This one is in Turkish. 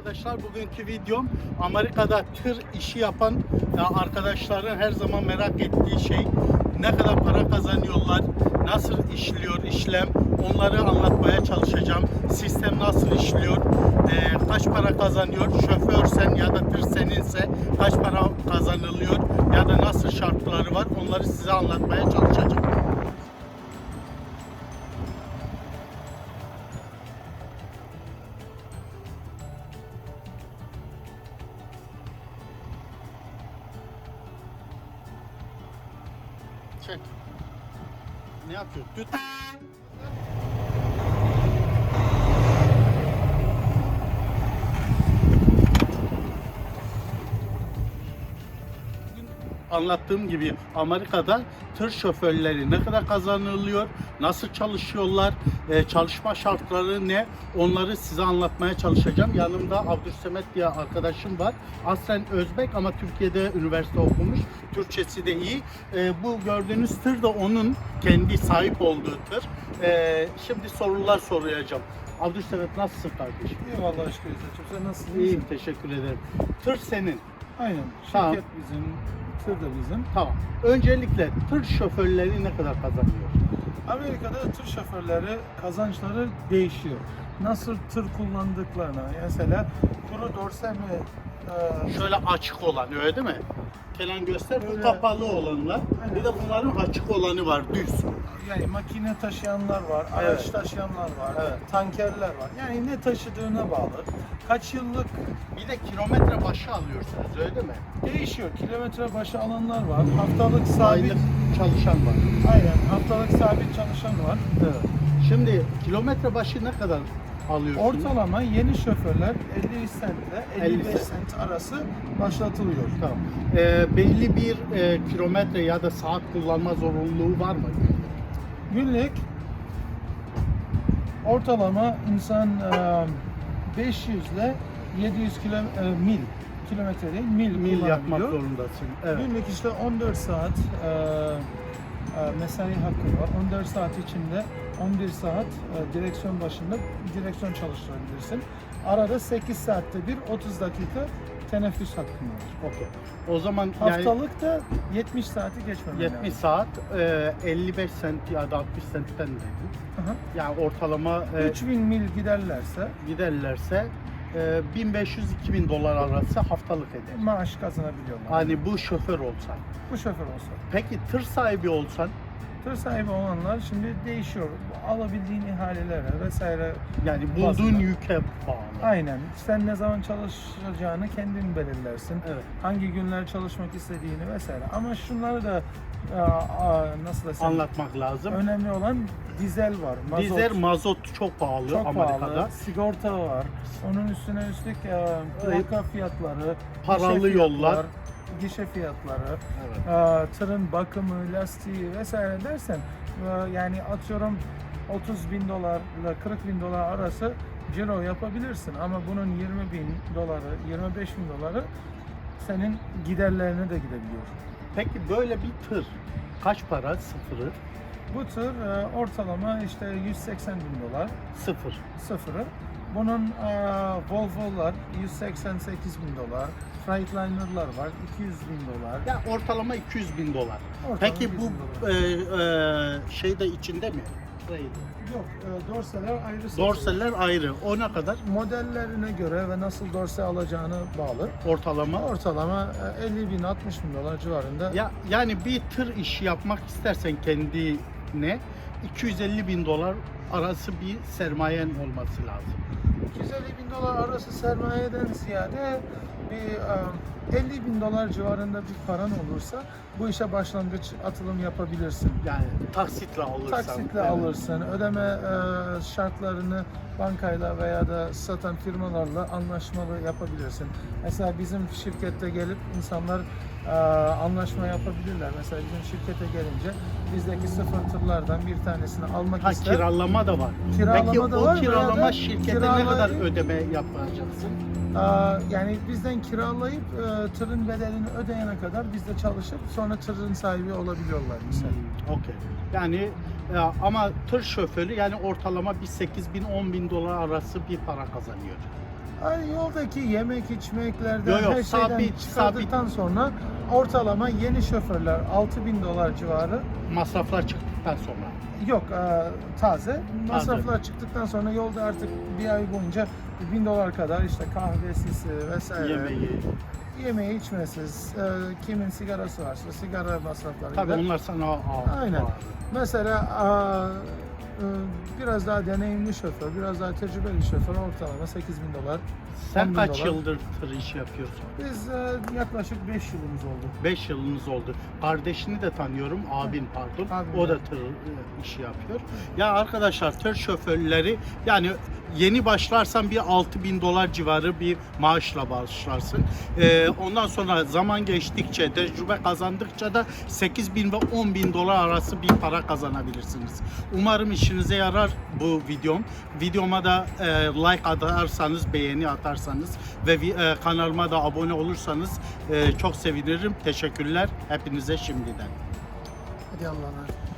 arkadaşlar bugünkü videom Amerika'da tır işi yapan ya arkadaşların her zaman merak ettiği şey ne kadar para kazanıyorlar, nasıl işliyor işlem onları anlatmaya çalışacağım. Sistem nasıl işliyor, ee, kaç para kazanıyor, şoförsen ya da tır seninse kaç para kazanılıyor ya da nasıl şartları var onları size anlatmaya çalışacağım. Çek. Ne yapıyor? Tut. Anlattığım gibi Amerika'da tır şoförleri ne kadar kazanılıyor, nasıl çalışıyorlar, e, çalışma şartları ne onları size anlatmaya çalışacağım. Yanımda Abdülsemet diye arkadaşım var. Aslen Özbek ama Türkiye'de üniversite okumuş. Türkçesi de iyi. E, bu gördüğünüz tır da onun kendi sahip olduğu tır. E, şimdi sorular soracağım. Abdülsemet nasılsın kardeşim? Eyvallah aşkına Yüzecim. Sen nasılsın? İyiyim, teşekkür ederim. Tır senin. Aynen. Şirket Tamam. bizim, bizim. Tamam. Öncelikle tır şoförleri ne kadar kazanıyor? Amerika'da tır şoförleri kazançları değişiyor. Nasıl tır kullandıklarına, mesela kuru dorse mi, e, Şöyle açık olan öyle değil mi? Kenan göster. Bu kapalı olanlar. Aynen. Bir de bunların açık olanı var düz. yani makine taşıyanlar var, araç Evet. taşıyanlar var, Evet. tankerler var. Yani ne taşıdığına bağlı. Kaç yıllık Bir de kilometre başı alıyorsunuz öyle mi? değişiyor. Kilometre başı alanlar var. Haftalık sabit, Aylık çalışan var. aynen haftalık sabit çalışan var. Evet. Şimdi kilometre başı ne kadar alıyorsunuz? Ortalama yeni şoförler 50 cent ile 50 55 cent. cent arası başlatılıyor. Tamam. Ee, belli bir e, kilometre ya da saat kullanma zorunluluğu var mı? Günlük ortalama insan e, 500 ile 700 kilo, e, mil kilometre değil mil, Mil yapmak zorundasın. Evet. Günlük işte 14 saat e, e, mesai hakkı var. 14 saat içinde 11 saat e, direksiyon başında direksiyon çalıştırabilirsin. Arada 8 saatte bir 30 dakika teneffüs hakkın var. Okey. O zaman yani Haftalık da 70 saati geçmemen 70 lazım. saat e, 55 sent ya da 60 sentten dedi. Yani ortalama e, 3000 mil giderlerse giderlerse e, 1500-2000 dolar arası haftalık eder. maaş kazanabiliyorlar. Hani bu şoför olsan. Bu şoför olsa. Peki tır sahibi olsan Tır sahibi olanlar şimdi değişiyor. Alabildiğin ihalelere vesaire. yani bulduğun Bazında. yüke bağlı. Aynen. Sen ne zaman çalışacağını kendin belirlersin. Evet. Hangi günler çalışmak istediğini vesaire. Ama şunları da a, nasıl desem Anlatmak lazım. önemli olan dizel var. Mazot. Dizel mazot çok pahalı çok Amerika'da. pahalı. Sigorta var. Onun üstüne üstlük e, plaka fiyatları, Paralı yollar. fiyatlar, gişe fiyatları, Evet. e, tırın bakımı, lastiği vesaire dersen e, yani atıyorum 30 bin dolarla 40 bin dolar arası ciro yapabilirsin ama bunun 20 bin doları, 25 bin doları senin giderlerine de gidebiliyor. Peki böyle bir tır kaç para? Sıfırı. Bu tır e, ortalama işte 180 bin dolar Sıfır. sıfırı. Bunun e, Volvo'lar 188 bin dolar, Freightliner'lar var 200 bin dolar. Ya ortalama 200 bin dolar. Ortalama Peki 200 bu bin e, dolar. e, şey de içinde mi? Yok, e, dorseler ayrı. Dorseler ayrı. O ne kadar? Modellerine göre ve nasıl dorse alacağını bağlı. Ortalama. Ortalama e, 50 bin 60 bin dolar civarında. Ya yani bir tır işi yapmak istersen kendine 250 bin dolar arası bir sermayen olması lazım. 250 bin dolar arası sermayeden ziyade bir e, 50 bin dolar civarında bir paran olursa bu işe başlangıç atılım yapabilirsin. Yani taksitle alırsan. Taksitle evet. alırsın, ödeme e, şartlarını bankayla veya da satan firmalarla anlaşmalı yapabilirsin. Mesela bizim şirkette gelip insanlar e, anlaşma yapabilirler. Mesela bizim şirkete gelince bizdeki sıfır tırlardan bir tanesini almak Ha ister. kiralama da var. Kiralama Peki da o var veya kiralama da şirkete ne kadar ödeme yapacaksın? Aa, yani bizden kiralayıp e, tırın bedelini ödeyene kadar bizde çalışıp sonra tırın sahibi olabiliyorlar mesela. Hmm, Okey. Yani ya, ama tır şoförü yani ortalama bir 8 bin 10 bin dolar arası bir para kazanıyor. Ay, yoldaki yemek içmeklerden Yok, yok, her şeyden sabit, çıkardıktan sonra ortalama yeni şoförler 6000 dolar civarı Masraflar çıktıktan sonra. yok e, taze. Masraflar çıktıktan sonra yolda artık bir ay boyunca 1000 dolar kadar işte kahvesisi vesaire Yemeği. yemeği içmesiz e, kimin sigarası varsa sigara masrafları Tabii gider. onlar sana al. Aynen. Mesela e, biraz daha deneyimli şoför, biraz daha tecrübeli şoför ortalama 8000 dolar. Sen 10.000 kaç dolar. yıldır tır işi yapıyorsun? Biz e, yaklaşık 5 yılımız oldu. 5 yılınız oldu. Kardeşini de tanıyorum, abin pardon. Abim o da de. tır e, işi yapıyor. Ya arkadaşlar tır şoförleri yani yeni başlarsan bir 6000 bin dolar civarı bir maaşla başlarsın. Ee, ondan sonra zaman geçtikçe, tecrübe kazandıkça da 8 bin ve 10 bin dolar arası bir para kazanabilirsiniz. Umarım işinize yarar bu videom. Videoma da e, like atarsanız, beğeni atarsanız ve e, kanalıma da abone olursanız e, çok sevinirim. Teşekkürler hepinize şimdiden. Hadi Allah'a emanet.